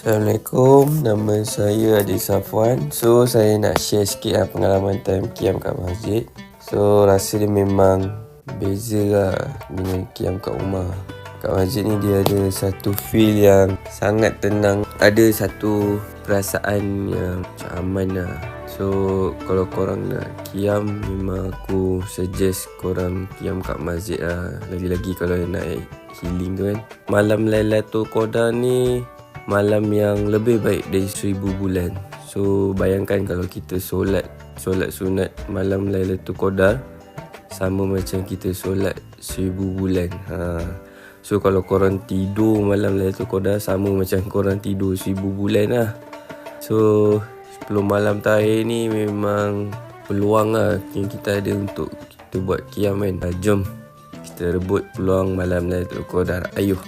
Assalamualaikum, nama saya Adi Safwan. So, saya nak share sikit lah pengalaman time kiam kat masjid. So, rasa dia memang beza lah dengan kiam kat rumah. Kat masjid ni dia ada satu feel yang sangat tenang. Ada satu perasaan yang macam aman lah. So, kalau korang nak kiam Memang aku suggest korang kiam kat masjid lah. Lagi-lagi kalau nak healing tu kan. Malam Lailatul Qadar ni malam yang lebih baik dari seribu bulan. So bayangkan kalau kita solat solat sunat malam Lailatul Qadar sama macam kita solat seribu bulan. Ha. So kalau korang tidur malam Lailatul Qadar sama macam korang tidur seribu bulan lah. So 10 malam terakhir ni memang peluang lah yang kita ada untuk kita buat kiam kan. Ha, jom kita rebut peluang malam Lailatul Qadar. Ayuh.